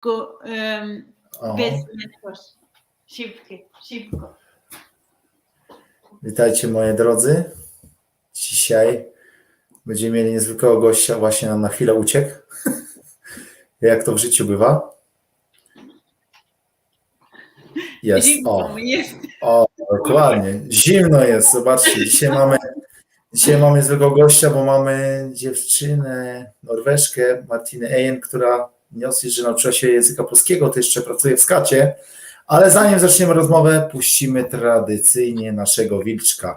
szybko em, O, wezmę coś. Szybko, witajcie moi drodzy. Dzisiaj będziemy mieli niezwykłego gościa, właśnie nam na chwilę uciekł. Jak to w życiu bywa. Jest, Zimno o, o, dokładnie. Zimno jest, zobaczcie. Dzisiaj mamy, dzisiaj mamy niezwykłego gościa, bo mamy dziewczynę, Norweszkę, Martinę Ejen, która dosyć, że nauczyła się języka polskiego, to jeszcze pracuje w skacie. Ale zanim zaczniemy rozmowę, puścimy tradycyjnie naszego wilczka.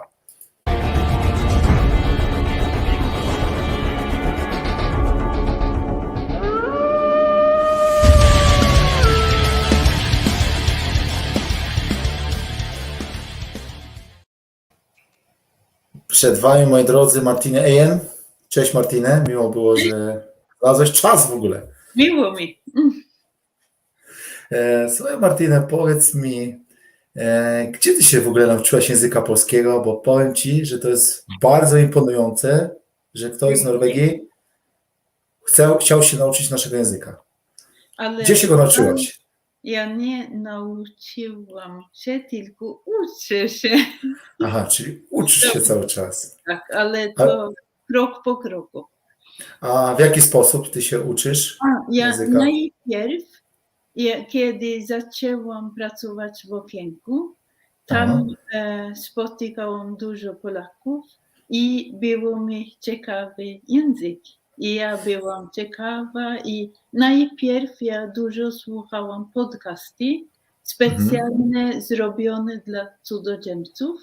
Przed Wami, moi drodzy, Martinę Ejen. Cześć Martinę, miło było, że znalazłeś czas w ogóle. Miło mi. E, Słuchaj Martinę, powiedz mi, e, gdzie Ty się w ogóle nauczyłaś języka polskiego, bo powiem Ci, że to jest bardzo imponujące, że ktoś z Norwegii chciał, chciał się nauczyć naszego języka. Ale Gdzie się go nauczyłaś? ja nie nauczyłam się, tylko uczę się. Aha, czyli uczysz się cały czas. Tak, ale to krok po kroku. A w jaki sposób Ty się uczysz? A, ja Języka. najpierw, ja, kiedy zaczęłam pracować w okienku, tam e, spotykałam dużo Polaków i było mi ciekawy język. I ja byłam ciekawa i najpierw ja dużo słuchałam podcasty specjalnie zrobione dla cudzoziemców.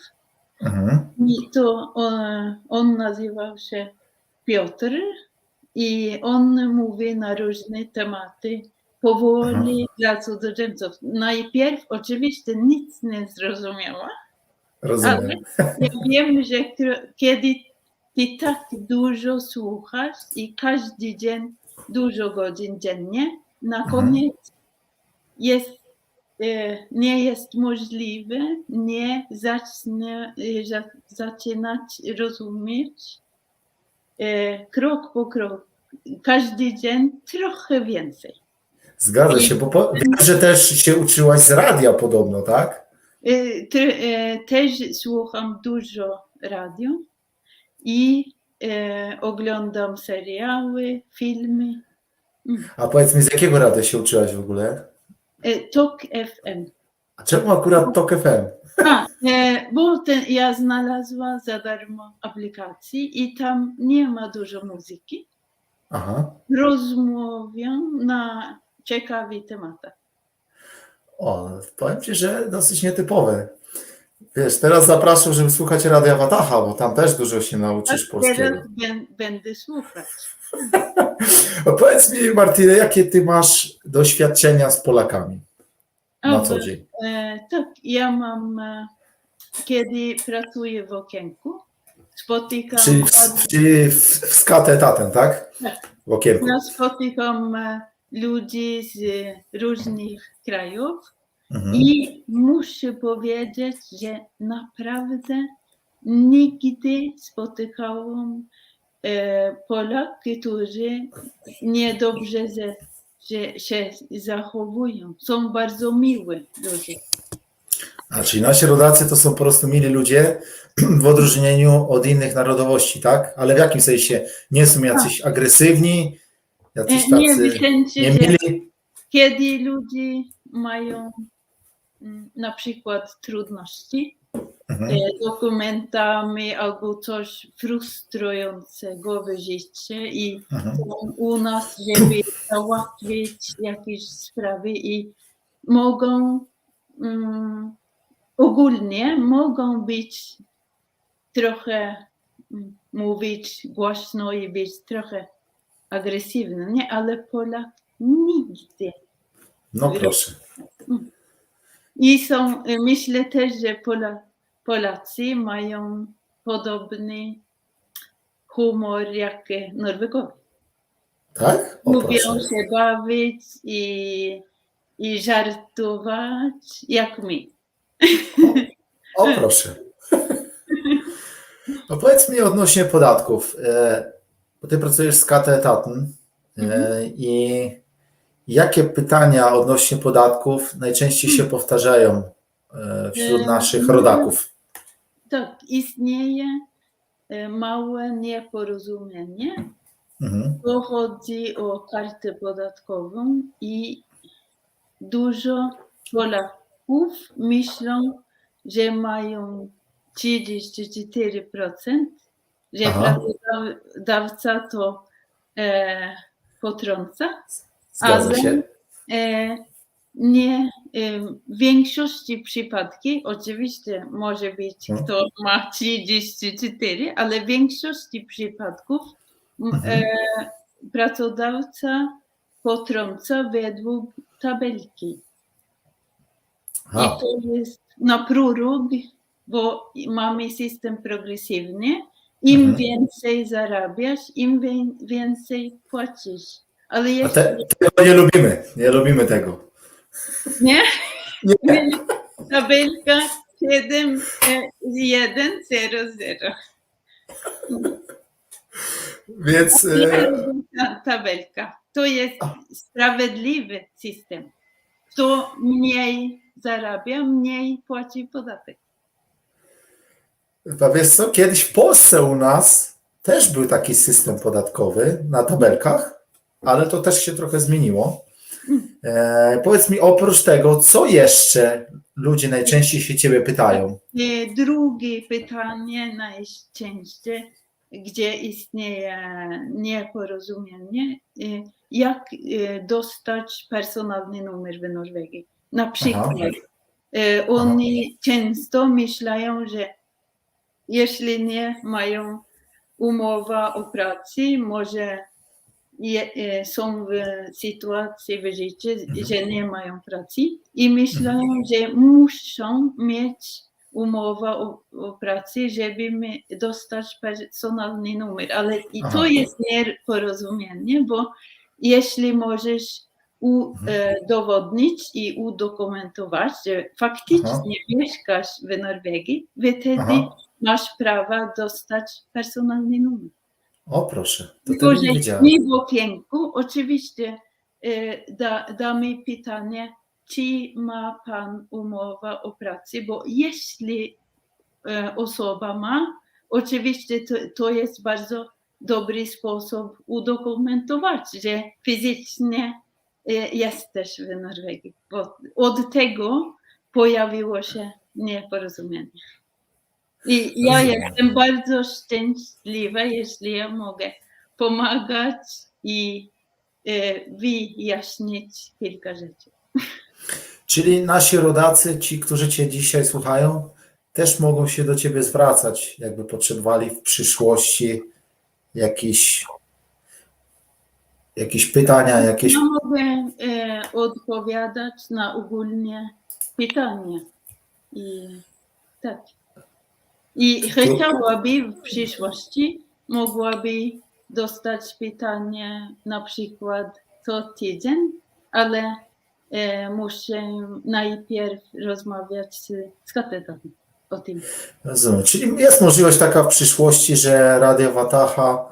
Mhm. I to e, on nazywał się Piotr i on mówi na różne tematy powoli dla cudzoziemców. Najpierw oczywiście nic nie zrozumiała, Rozumiem. ja wiem, że kiedy ty tak dużo słuchasz i każdy dzień dużo godzin dziennie, na Mhm. koniec jest, e, nie jest możliwe nie zacznie, za- zaczynać rozumieć krok po krok. Każdy dzień trochę więcej. Zgadza się, bo po, wiem, że też się uczyłaś z radia podobno, tak? E, te- e, Też słucham dużo radio i e, oglądam seriały, filmy. A powiedz mi, z jakiego radia się uczyłaś w ogóle? E, Tok FM. A czemu akurat TOK FM? A, e, bo ten, ja znalazła za darmo aplikacji i tam nie ma dużo muzyki. Aha. Rozmawiam na ciekawych tematach. O, powiem Ci, że dosyć nietypowe. Wiesz, teraz zapraszam, żeby słuchać Radia Wataha, bo tam też dużo się nauczysz polskiego. Teraz bę- będę słuchać. Powiedz mi, Martine, jakie Ty masz doświadczenia z Polakami na A, co dzień? E, tak, ja mam, e, kiedy pracuję w okienku, spotykam, Czyli w, czyli w, w etatem, tak? W okienku. ja spotykam e, ludzi z różnych krajów Mhm. i muszę powiedzieć, że naprawdę nigdy spotykałam Polak, którzy niedobrze ze, że się zachowują. Są bardzo miły ludzie. A czyli nasi rodacy to są po prostu mili ludzie w odróżnieniu od innych narodowości, tak? Ale w jakim sensie? Nie są jacyś agresywni, jacyś E, Nie, tacy myślę, że niemili? kiedy ludzie mają mm, na przykład trudności Mhm. e, dokumentami albo coś frustrującego w życiu i Mhm. u nas, żeby załatwić jakieś sprawy i mogą mm, ogólnie mogą być trochę mm, mówić głośno i być trochę agresywny, nie? Ale Polak nigdy. No proszę. I są, myślę też, że Pola, Polacy mają podobny humor jak Norwegowie. Tak? O Lubią proszę. się bawić i, i żartować jak my. O proszę. No powiedz mi odnośnie podatków, e, bo ty pracujesz z KT Etaten e, i Jakie pytania odnośnie podatków najczęściej się powtarzają e, wśród E, naszych rodaków? Tak, istnieje e, małe nieporozumienie. Mhm. To chodzi o kartę podatkową i dużo Polaków myślą, że mają 34%, że Aha. pracodawca to e, potrąca. Zgadza Ale- się. E, nie, e, w większości przypadków, oczywiście może być Mhm. kto ma 34, ale w większości przypadków m, Mhm. e, pracodawca potrąca według tabelki. Aha. I to jest na próg, bo mamy system progresywny. Im Mhm. więcej zarabiasz, im wię- więcej płacisz. Ale jeśli te, tego nie lubimy, nie lubimy tego. Nie? Nie. Tabelka 7, 1, 0, 0. Więc e, Ta tabelka. To jest sprawiedliwy system. Kto mniej zarabia, mniej płaci podatek. wiesz co, kiedyś w Polsce u nas też był taki system podatkowy na tabelkach, ale to też się trochę zmieniło. E, powiedz mi oprócz tego, co jeszcze ludzie najczęściej się ciebie pytają? E, Drugie pytanie najczęściej, gdzie istnieje nieporozumienie, e, jak e, dostać personalny numer w Norwegii. Na przykład e, oni często myślają, że jeśli nie mają umowa o pracy, może są w sytuacji w życiu, że nie mają pracy i myślą, że muszą mieć umowę o, o pracy, żeby mi- dostać personalny numer. Ale i to Aha. jest nieporozumienie, bo jeśli możesz udowodnić i udokumentować, że faktycznie Aha. mieszkasz w Norwegii, wtedy Aha. masz prawo dostać personalny numer. O proszę, to tego nie wiedziałem. nie w okienku, oczywiście e, da, damy pytanie, czy ma Pan umowę o pracy, bo jeśli e, osoba ma, oczywiście to, to jest bardzo dobry sposób udokumentować, że fizycznie e, jesteś w Norwegii, bo od tego pojawiło się nieporozumienie. I ja jestem bardzo szczęśliwa, jeśli ja mogę pomagać i e, wyjaśnić kilka rzeczy. Czyli nasi rodacy, ci, którzy Cię dzisiaj słuchają, też mogą się do Ciebie zwracać, jakby potrzebowali w przyszłości jakieś, jakieś pytania, jakieś. Ja mogę e, odpowiadać na ogólnie pytania. I tak. I chciałaby w przyszłości, mogłaby dostać pytanie na przykład co tydzień, ale e, muszę najpierw rozmawiać z, z katedrą o tym. Rozumiem. Czyli jest możliwość taka w przyszłości, że Radio Wataha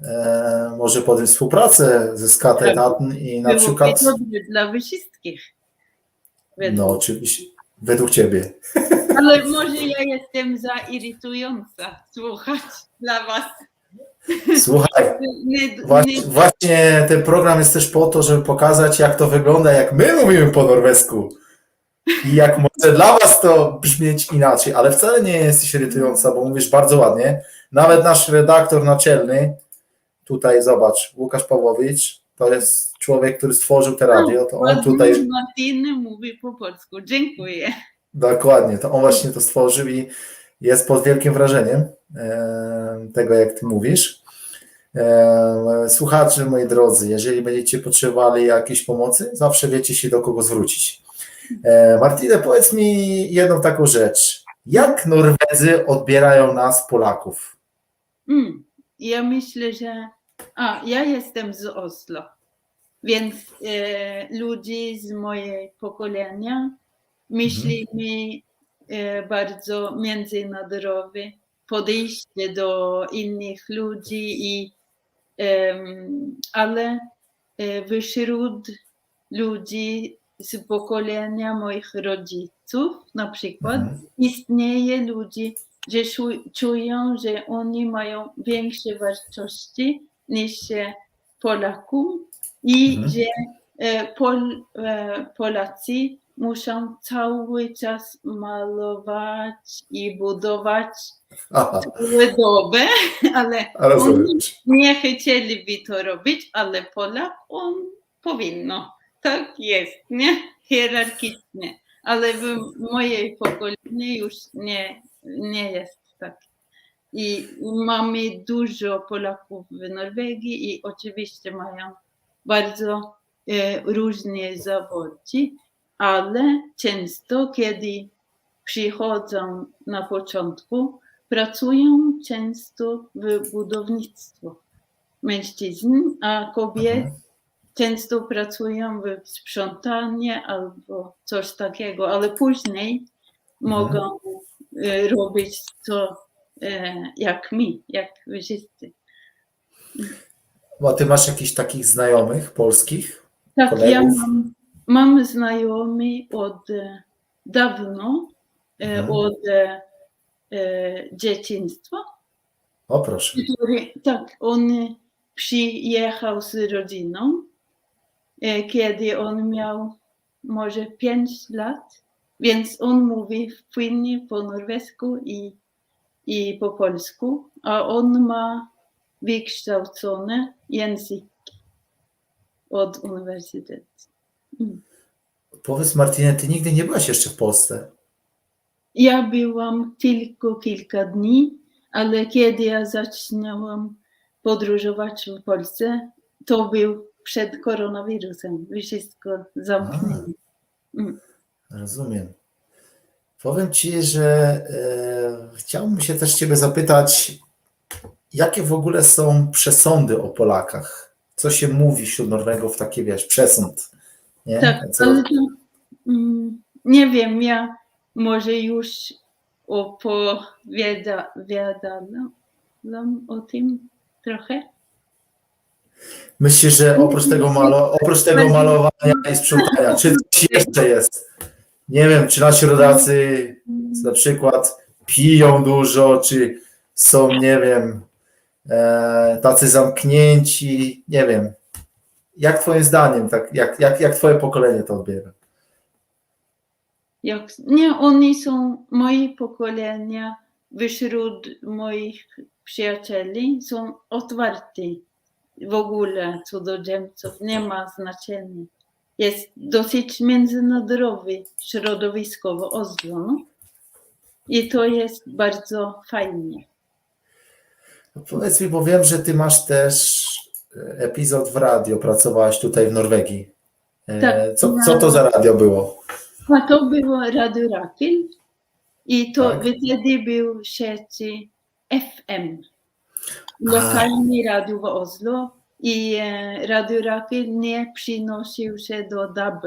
e, może podjąć współpracę ze Skatedatn i na Byłoby przykład. dla wszystkich. No, oczywiście, według Ciebie. Ale może ja jestem za irytująca słuchać dla was. Słuchaj, Nie, Właśnie, nie, właśnie ten program jest też po to, żeby pokazać, jak to wygląda, jak my mówimy po norwesku. I jak może dla Was to brzmieć inaczej, ale wcale nie jesteś irytująca, bo mówisz bardzo ładnie. Nawet nasz redaktor naczelny, tutaj zobacz, Łukasz Pawłowicz, to jest człowiek, który stworzył te radio, to on tutaj, Martin mówi po polsku. Dziękuję. Dokładnie, to on właśnie to stworzył i jest pod wielkim wrażeniem tego, jak Ty mówisz. Słuchacze, moi drodzy, jeżeli będziecie potrzebowali jakiejś pomocy, zawsze wiecie się do kogo zwrócić. Martine, powiedz mi jedną taką rzecz. Jak Norwedzy odbierają nas, Polaków? Mm, ja myślę, że. A, ja jestem z Oslo, więc e, ludzi z mojego pokolenia myślimy e, bardzo międzynarodowe podejście do innych ludzi i ale e, wśród ludzi z pokolenia moich rodziców, na przykład, Mhm. istnieje ludzi, że czu- czują, że oni mają większe wartości niż Polaków i Mhm. że e, Pol, Polacy muszą cały czas malować i budować Aha, całe dobę, ale oni nie chcieliby to robić, ale Polak on powinno. Tak jest, nie? Hierarchicznie. Ale w mojej pokoleniu już nie, nie jest tak. I mamy dużo Polaków w Norwegii i oczywiście mają bardzo e, różne zawody, ale często, kiedy przychodzą na początku, pracują często w budownictwo mężczyzn, a kobiety Mhm. często pracują w sprzątanie albo coś takiego, ale później mogą e, robić to e, jak my, jak wszyscy. Bo ty masz jakichś takich znajomych polskich? Tak, ja Kolegów? mam, mam znajomy od dawno, e, Mhm. od e, e, dzieciństwa, O proszę. który, tak, on przyjechał z rodziną, kiedy on miał może 5 lat, więc on mówi płynnie po norwesku i, i po polsku, a on ma wykształcone język od uniwersytetu. Mm. Powiedz Martinie, ty nigdy nie byłaś jeszcze w Polsce. Ja byłam tylko kilka dni, ale kiedy ja zaczynałam podróżować w Polsce, to był przed koronawirusem. Wszystko zamknięte. Rozumiem. Powiem ci, że e, chciałbym się też ciebie zapytać, jakie w ogóle są przesądy o Polakach? Co się mówi wśród Norwegów, takie wiesz, przesąd? Nie? Tak, Co, ale to, mm, nie wiem, ja może już opowiadałam o tym trochę. myślisz, że oprócz tego, malo, oprócz tego malowania i sprzątania, czy coś jeszcze jest? Nie wiem, czy nasi rodacy na przykład piją dużo, czy są, nie wiem, e, tacy zamknięci, nie wiem. Jak twoim zdaniem, tak, jak, jak, jak twoje pokolenie to odbiera? Jak, nie, oni są moi pokolenia wśród moich przyjacieli są otwarci w ogóle cudzoziemców, nie ma znaczenia. Jest dosyć międzynarodowe środowisko w Oslo no? i to jest bardzo fajnie. Powiedz mi, bo wiem, że ty masz też epizod w radio, pracowałaś tutaj w Norwegii. E, Tak, Co, co to za radio było? A to było Radio Rakel i to Tak. wtedy był sieci FM, lokalny radio w Oslo i e, Radio Rakel nie przynosił się do DAB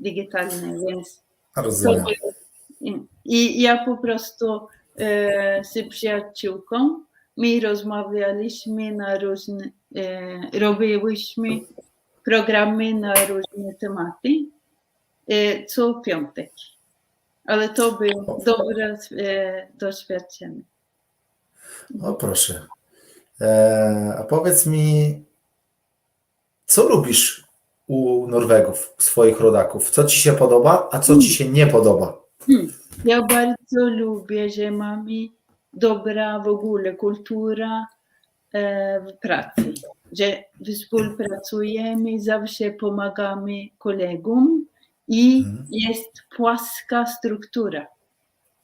digitalnej, więc Rozumiem. i ja po prostu e, z przyjaciółką my rozmawialiśmy na różne, e, robiłyśmy programy na różne tematy e, co piątek. Ale to było dobre e, doświadczenie. O proszę. E, a powiedz mi, co lubisz u Norwegów, swoich rodaków? Co ci się podoba, a co ci się nie podoba? Ja bardzo lubię, że mamy dobra w ogóle kultura e, w pracy, że współpracujemy, zawsze pomagamy kolegom i Mhm. jest płaska struktura.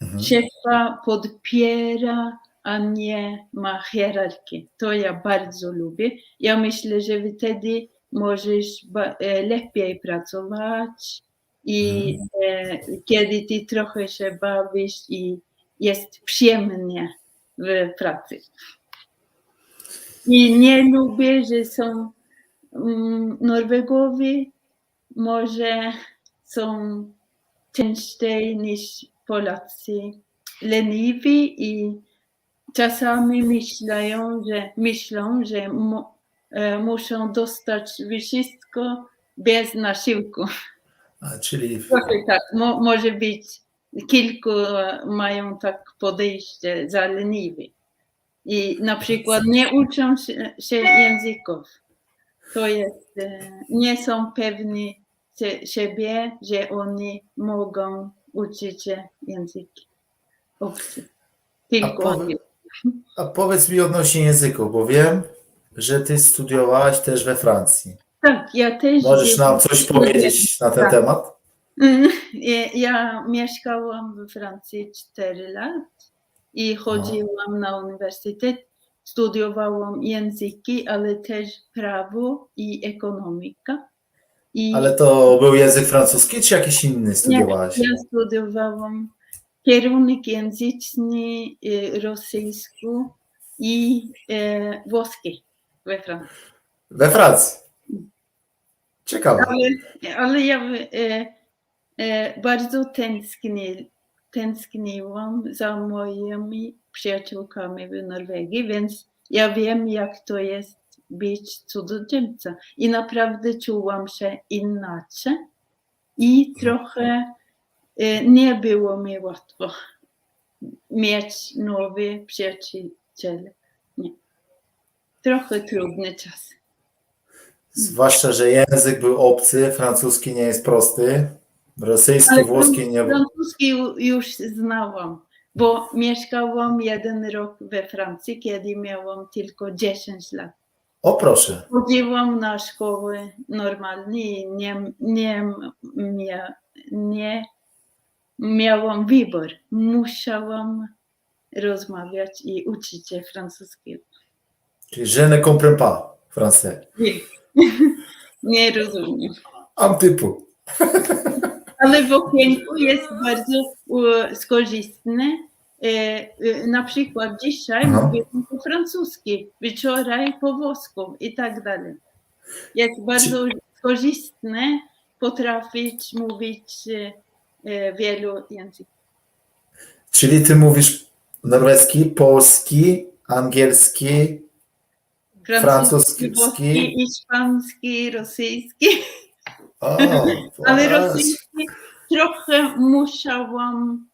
Mhm. Szefa podpiera, a nie ma hierarchii. To ja bardzo lubię. Ja myślę, że wtedy możesz e, lepiej pracować i e, kiedy ty trochę się bawisz i jest przyjemnie w pracy. I nie lubię, że są mm, Norwegowie może są częściej niż Polacy leniwi i czasami myślają, że myślą, że e, muszą dostać wszystko bez nasiłku. A, czyli Trochę tak, mo, może być kilku e, mają tak podejście za leniwy. I na przykład nie uczą się, języków. To jest, e, nie są pewni sie- siebie, że oni mogą uczyć się języki obce. Tylko powie- oni. A powiedz mi odnośnie języków, bo wiem, że ty studiowałaś też we Francji. Tak, ja też. Możesz nam coś powiedzieć na ten Tak. temat? Mm, Ja, ja mieszkałam we Francji 4 lat i chodziłam na uniwersytet. Studiowałam języki, ale też prawo i ekonomika. I Ale to był język francuski, czy jakiś inny studiowałaś? ja studiowałam kierunek języczny, e, rosyjski i e, włoski we Francji. We Francji. Ciekawe. Ale, ale ja e, bardzo tęskni, tęskniłam za moimi przyjaciółkami w Norwegii, więc ja wiem, jak to jest być cudzoziemcem. I naprawdę czułam się inaczej i trochę e, nie było mi łatwo mieć nowe przyjaciele. Nie. Trochę trudny czas. Zwłaszcza, że język był obcy, francuski nie jest prosty, rosyjski, włoski nie. Francuski ju- już znałam, bo mieszkałam jeden rok we Francji, kiedy miałam tylko 10 lat. O proszę. Chodziłam na szkołę normalnie i nie, nie, nie miałam wybór. Musiałam rozmawiać i uczyć się francuskiego. Czyli je ne comprends pas français. Nie rozumiem. Am typu. Ale w okienku jest bardzo e, skorzystne. E, e, na przykład dzisiaj mówię po francusku, wczoraj po włosku i tak dalej. Jest bardzo skorzystne potrafić mówić e, e, wielu języków. Czyli ty mówisz norweski, polski, angielski, francuski, włoski, hiszpański, rosyjski. Ale rosyjski trochę musiałam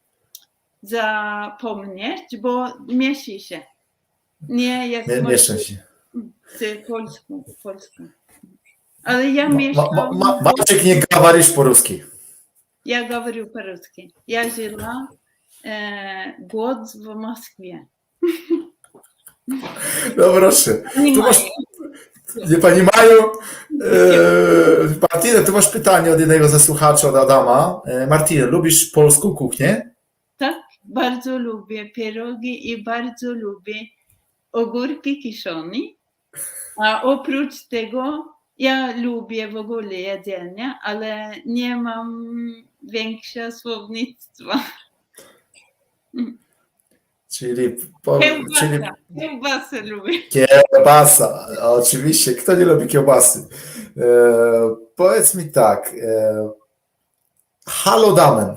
zapomnieć, bo mieści się. Nie jak Mie, mieszczę się. Z polską, polską. Ale ja mieszkam... Ma, ma, ma, Maciek nie gawarisz po-ruski. Ja gawarił po-ruski. Ja żyła e, głód w Moskwie. No proszę. Tu masz, nie pani Maju, e, Martinę, tu masz pytanie od jednego ze słuchaczy, od Adama. E, Martinę, lubisz polską kuchnię? Tak, bardzo lubię pierogi i bardzo lubię ogórki kiszone. A oprócz tego ja lubię w ogóle jedzenie, ale nie mam większego słownictwa. Czyli, po, czyli Kiełbasa, kiełbasę lubię. kiełbasa. Oczywiście, kto nie lubi kiełbasy? E, powiedz mi tak. E, Halo Damen,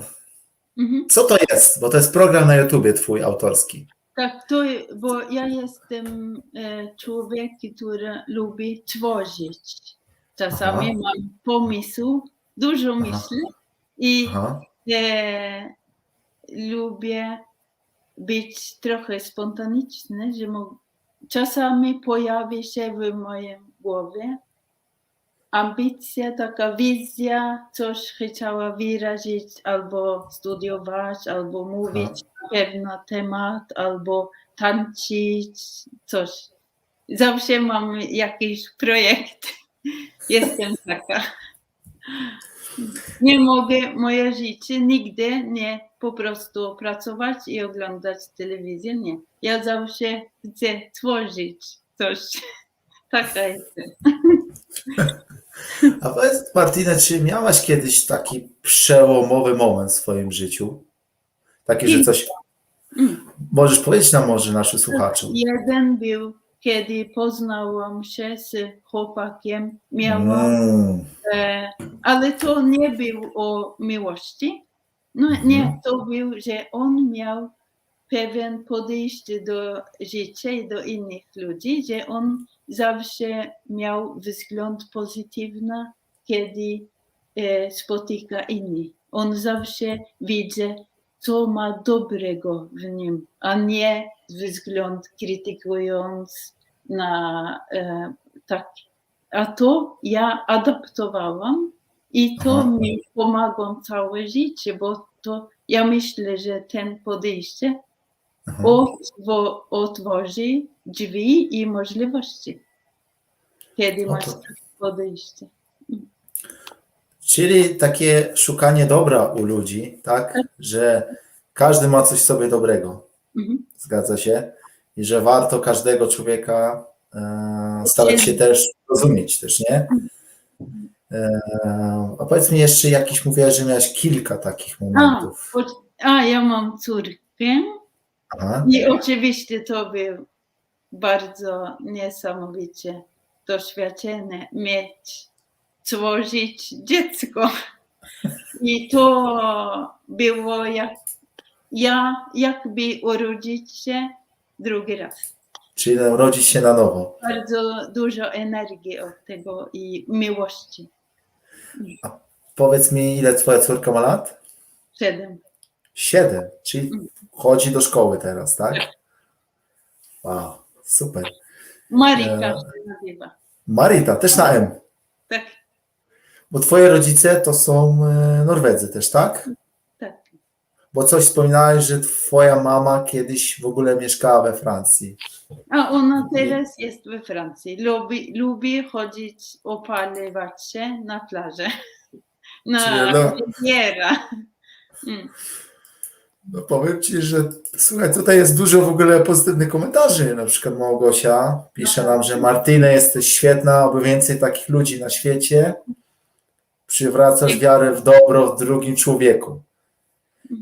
Mhm. co to jest? Bo to jest program na YouTubie twój autorski. Tak, to, bo ja jestem e, człowiek, który lubi tworzyć. Czasami Aha. mam pomysł, dużo myślę i e, lubię być trochę spontaniczny, że czasami pojawi się w mojej głowie ambicja, taka wizja, coś chciała wyrazić, albo studiować, albo mówić na pewien temat, albo tańczyć, coś. Zawsze mam jakiś projekt. Jestem taka. Nie mogę moje życie nigdy nie po prostu pracować i oglądać telewizję. Nie. Ja zawsze chcę tworzyć coś. Taka jestem. A powiedz Martinę, czy miałaś kiedyś taki przełomowy moment w swoim życiu? Taki, że coś. Mm. Możesz powiedzieć nam może naszym słuchaczom. Jeden był, kiedy poznałam się z chłopakiem. Miałam Mm. E, ale to nie był o miłości. No Mhm. nie, to był, że on miał pewien podejście do życia i do innych ludzi, że on zawsze miał wzgląd pozytywny kiedy e, spotyka innych. On zawsze widzi, co ma dobrego w nim, a nie wzgląd krytykując na e, tak. A to ja adaptowałam i to Aha. mi pomogło całe życie, bo to ja myślę, że ten podejście otwo- otworzy drzwi i możliwości, kiedy masz podejście. Czyli takie szukanie dobra u ludzi, tak? Że każdy ma coś w sobie dobrego. Mhm. Zgadza się. I że warto każdego człowieka e, starać się też rozumieć też, nie? E, a powiedz mi jeszcze jakiś, mówiłaś, że miałeś kilka takich momentów. O- A ja mam córkę Aha. i oczywiście to był bardzo niesamowicie doświadczenie mieć, stworzyć dziecko. I to było jak ja jakby urodzić się drugi raz. Czyli rodzić się na nowo. bardzo dużo energii od tego i miłości. Powiedz mi, ile twoja córka ma lat? Siedem. Siedem, czyli chodzi do szkoły teraz, tak? Wow, super. Marika E. się nazywa. Marita, też na M. Tak, Bo twoje rodzice to są e, Norwedzy też, tak? tak. Bo coś wspominałeś, że twoja mama kiedyś w ogóle mieszkała we Francji. A ona teraz jest we Francji. Lubi, lubi chodzić, opalać się na plażę. Na no- Riviera. Mm. No powiem ci, że słuchaj, tutaj jest dużo w ogóle pozytywnych komentarzy. Na przykład Małgosia pisze nam, że Martyna jesteś świetna, oby więcej takich ludzi na świecie. Przywracasz wiarę w dobro w drugim człowieku.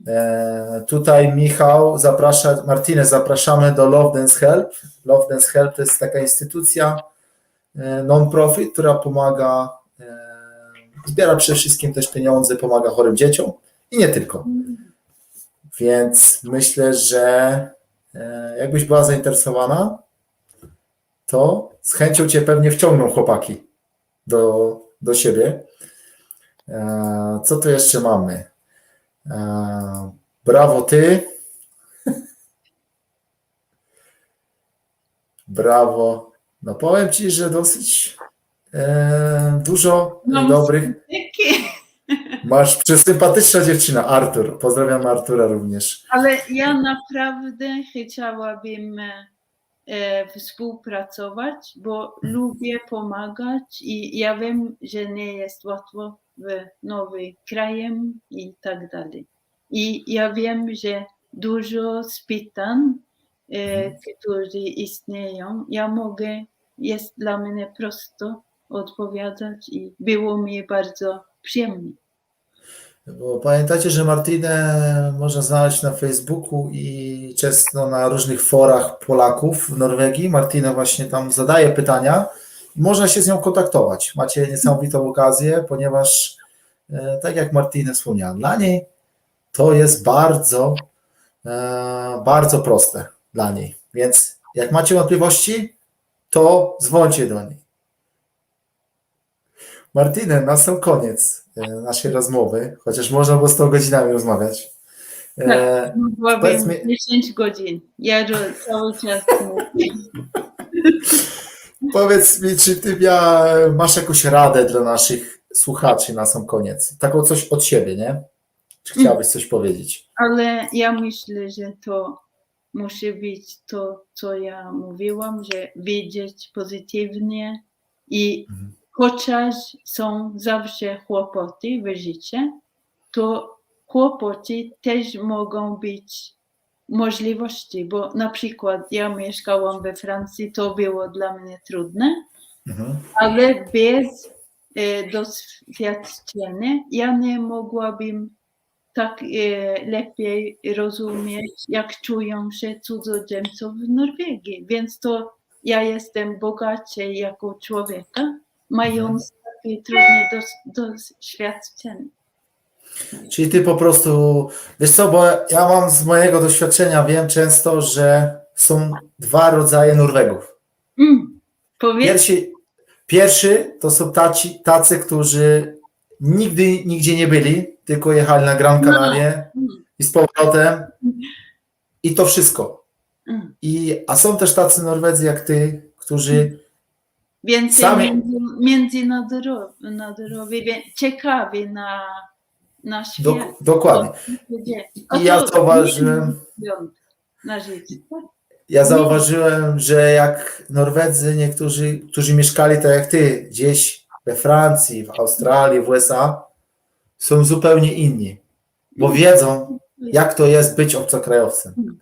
E, tutaj Michał zaprasza, Martinę zapraszamy do Love Dance Help. Love Dance Help to jest taka instytucja e, non-profit, która pomaga, e, zbiera przede wszystkim też pieniądze, pomaga chorym dzieciom i nie tylko. Więc myślę, że e, jakbyś była zainteresowana, to z chęcią cię pewnie wciągną chłopaki do, do siebie. E, Co tu jeszcze mamy? E, Brawo ty. Brawo. No powiem ci, że dosyć e, dużo Mam dobrych. Masz przesympatyczna dziewczyna, Artur. Pozdrawiam Artura również. Ale ja naprawdę chciałabym e, współpracować, bo lubię pomagać i ja wiem, że nie jest łatwo w nowym krajem i tak dalej. I ja wiem, że dużo z pytań, e, które istnieją, ja mogę, jest dla mnie prosto odpowiadać i było mi bardzo przyjemnie. Bo pamiętacie, że Martinę można znaleźć na Facebooku i często na różnych forach Polaków w Norwegii. Martina właśnie tam zadaje pytania można się z nią kontaktować. Macie niesamowitą okazję, ponieważ e, tak jak Martina wspomniała, dla niej to jest bardzo, e, bardzo proste dla niej. Więc jak macie wątpliwości, to dzwońcie do niej. Martinę, na sam koniec e, naszej rozmowy, chociaż można było z tą godzinami rozmawiać. Mogłabym Powiedz mi- 10 godzin. Ja cały czas mówię. powiedz mi, czy ty mia, masz jakąś radę dla naszych słuchaczy na sam koniec? Taką coś od siebie, nie? Czy chciałabyś coś powiedzieć? Ale ja myślę, że to musi być to, co ja mówiłam, że widzieć pozytywnie i Mhm. chociaż są zawsze kłopoty w życiu, to kłopoty też mogą być możliwości, bo na przykład ja mieszkałam we Francji, to było dla mnie trudne, Mhm. ale bez e, doświadczenia ja nie mogłabym tak e, lepiej rozumieć, jak czują się cudzoziemcy w Norwegii. Więc to ja jestem bogaciej jako człowieka, mając takie trudne doświadczenie. Czyli ty po prostu, wiesz co, bo ja mam z mojego doświadczenia, wiem często, że są dwa rodzaje Norwegów. Mm, Pierwsi, Pierwszy to są taci, tacy, którzy nigdy nigdzie nie byli, tylko jechali na Gran Canaria Mm, i z powrotem i to wszystko. mm. I, a są też tacy Norwedzy jak ty, którzy Więcej Sami- między, międzynarodowi, wie- ciekawi na, na świat. dok, dokładnie. I ja zauważyłem, na życie. ja zauważyłem, że jak Norwedzy, niektórzy, którzy mieszkali tak jak ty, gdzieś we Francji, w Australii, w USA, są zupełnie inni, bo wiedzą, jak to jest być obcokrajowcem.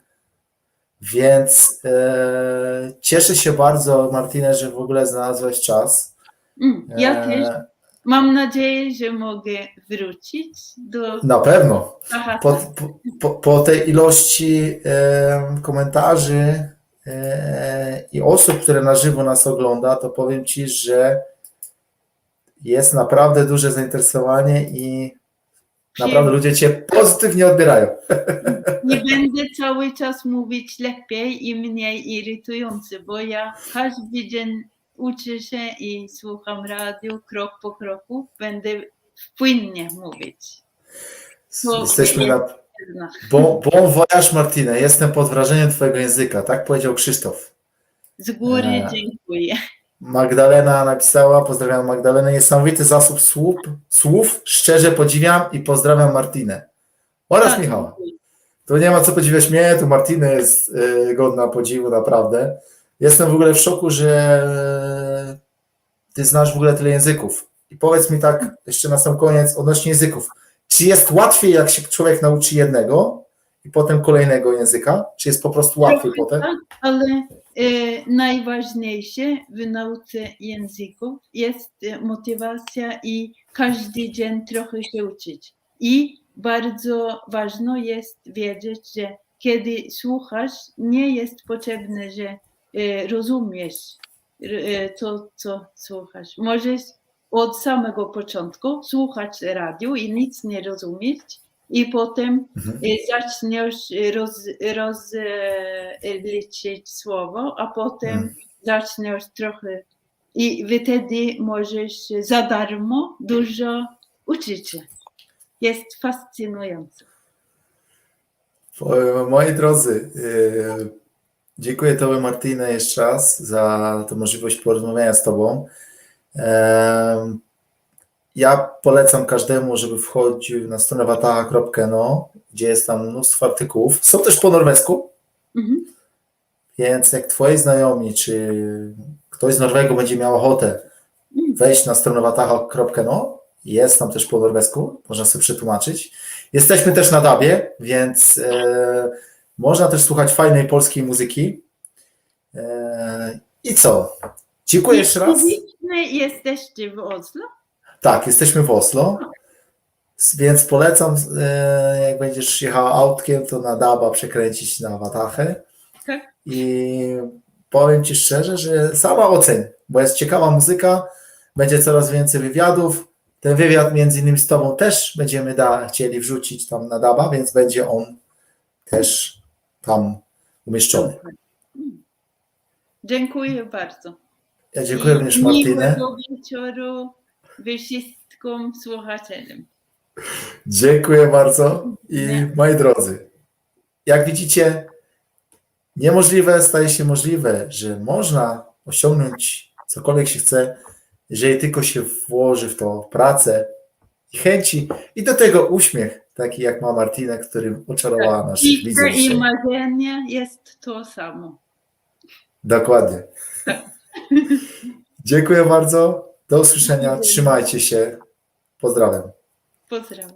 Więc e, cieszę się bardzo, Martinę, że w ogóle znalazłeś czas. Mm, Ja E, też mam nadzieję, że mogę wrócić do Na pewno. Po, po, po tej ilości e, komentarzy e, i osób, które na żywo nas ogląda, to powiem Ci, że jest naprawdę duże zainteresowanie i naprawdę ludzie Cię pozytywnie odbierają. Nie będę cały czas mówić lepiej i mniej irytujący, bo ja każdy dzień uczę się i słucham radio krok po kroku. Będę płynnie mówić. To Jesteśmy jest na bon, bon voyage, Martinę. Jestem pod wrażeniem Twojego języka. Tak powiedział Krzysztof. Z góry E, dziękuję. Magdalena napisała, pozdrawiam Magdalenę, niesamowity zasób słów, słów, szczerze podziwiam i pozdrawiam Martinę oraz Tak, Michała. Tu nie ma co podziwiać mnie, tu Martinę jest y, godna podziwu, naprawdę. Jestem w ogóle w szoku, że ty znasz w ogóle tyle języków. I powiedz mi tak jeszcze na sam koniec odnośnie języków. Czy jest łatwiej, jak się człowiek nauczy jednego i potem kolejnego języka? Czy jest po prostu łatwiej Trochę potem? tak, ale e, najważniejsze w nauce języków jest e, motywacja i każdy dzień trochę się uczyć. I bardzo ważne jest wiedzieć, że kiedy słuchasz, nie jest potrzebne, że rozumiesz e, to, co słuchasz. Możesz od samego początku słuchać radio i nic nie rozumieć i potem Mhm. zaczniesz roz, rozliczyć słowo, a potem Mhm. zaczniesz trochę i wtedy możesz za darmo dużo uczyć się. Jest fascynujące. Moi drodzy, dziękuję Tobie Martynę jeszcze raz za tę możliwość porozmawiania z Tobą. Ja polecam każdemu, żeby wchodził na stronę wataha.no, gdzie jest tam mnóstwo artykułów. Są też po norwesku, Mhm. więc jak Twoi znajomi, czy ktoś z Norwegu będzie miał ochotę wejść na stronę wataha.no, jest tam też po norwesku, można sobie przetłumaczyć. Jesteśmy też na Dabie, więc e, można też słuchać fajnej polskiej muzyki. E, I co? Dziękuję jeszcze raz. Jesteście w Oslo? Tak, jesteśmy w Oslo, więc polecam, e, jak będziesz jechała autkiem, to na Daba przekręcić na Watachę. Tak. I powiem Ci szczerze, że sama oceń, bo jest ciekawa muzyka, będzie coraz więcej wywiadów. Ten wywiad między innymi z Tobą też będziemy da, chcieli wrzucić tam na Daba, więc będzie on też tam umieszczony. Dziękuję bardzo. Ja dziękuję również I Martynę. Miłego wieczoru wszystkim słuchaczom. Dziękuję bardzo i Nie. moi drodzy, jak widzicie, niemożliwe staje się możliwe, że można osiągnąć cokolwiek się chce, jeżeli tylko się włoży w to pracę i chęci i do tego uśmiech, taki jak ma Martina, którym oczarowała naszych Życzę widzów i marzenie jest to samo. Dokładnie. Dziękuję bardzo. Do usłyszenia. Trzymajcie się. Pozdrawiam. Pozdrawiam.